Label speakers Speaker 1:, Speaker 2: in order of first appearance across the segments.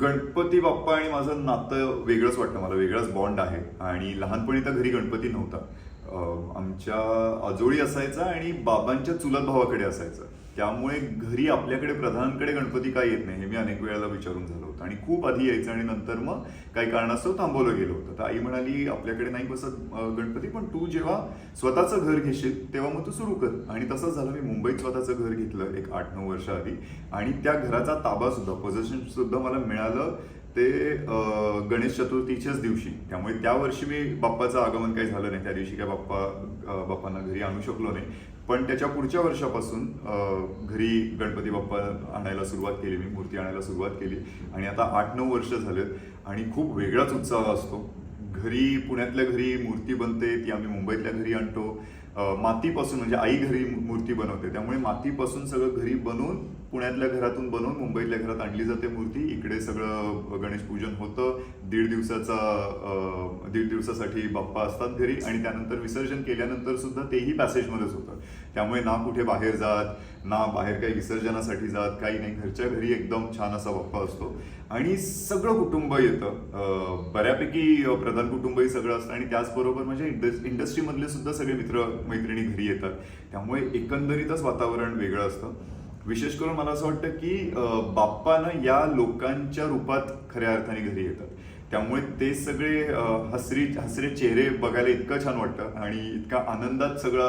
Speaker 1: गणपती बाप्पा आणि माझं नातं वेगळंच वाटतं. मला वेगळाच बॉन्ड आहे. आणि लहानपणी तर घरी गणपती नव्हता. आमच्या आजोळी असायचा आणि बाबांच्या चुलत भावाकडे असायचं. त्यामुळे घरी आपल्याकडे प्रधानांकडे गणपती काय येत नाही हे मी अनेक वेळेला विचारून झालं होतं. आणि खूप आधी यायचं आणि नंतर मग काही कारणास्तव थांबवलं गेलं होतं. तर आई म्हणाली आपल्याकडे नाही बसत गणपती पण तू जेव्हा स्वतःचं घर घेशील तेव्हा मग तू सुरू कर. आणि तसंच झालं. मी मुंबईत स्वतःचं घर घेतलं एक आठ नऊ वर्ष आधी. आणि त्या घराचा ताबा सुद्धा पोझिशन सुद्धा मला मिळालं. ते गणेश चतुर्थीच्याच दिवशी. त्यामुळे त्या वर्षी मी बाप्पाचं आगमन काही झालं नाही. त्या दिवशी काय बाप्पा बाप्पांना घरी आणू शकलो नाही. पण त्याच्या पुढच्या वर्षापासून घरी गणपती बाप्पा आणायला सुरुवात केली मी मूर्ती आणायला सुरुवात केली. आणि आता आठ नऊ वर्ष झालेत आणि खूप वेगळाच उत्साह असतो. घरी पुण्यातल्या घरी मूर्ती बनते ती आम्ही मुंबईतल्या घरी आणतो. मातीपासून म्हणजे आई घरी मूर्ती बनवते. त्यामुळे मातीपासून सगळं घरी बनवून पुण्यातल्या घरातून बनवून मुंबईतल्या घरात आणली जाते मूर्ती. इकडे सगळं गणेश पूजन होतं. दीड दिवसाचा दीड दिवसासाठी बाप्पा असतात घरी. आणि त्यानंतर विसर्जन केल्यानंतर सुद्धा तेही पॅसेजमध्येच होतं. त्यामुळे ना कुठे बाहेर जात ना बाहेर काही विसर्जनासाठी जात काही नाही. घरच्या घरी एकदम छान असा बाप्पा असतो. आणि सगळं कुटुंब येतं. बऱ्यापैकी प्रधान कुटुंबही सगळं असतं आणि त्याचबरोबर म्हणजे इंडस इंडस्ट्रीमधले सुद्धा सगळे मित्र मैत्रिणी घरी येतात. त्यामुळे एकंदरीतच वातावरण वेगळं असतं. विशेष करून मला असं वाटतं की बाप्पानं या लोकांच्या रूपात खऱ्या अर्थाने घरी येतात. त्यामुळे ते सगळे हसरी हसरे चेहरे बघायला इतकं छान वाटतं आणि इतका आनंदात सगळा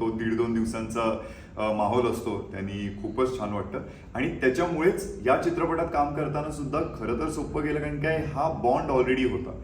Speaker 1: तो दीड दोन दिवसांचा माहोल असतो त्यांनी खूपच छान वाटतं. आणि त्याच्यामुळेच या चित्रपटात काम करताना सुद्धा खरं तर सोपं गेलं कारण काय हा बॉन्ड ऑलरेडी होता.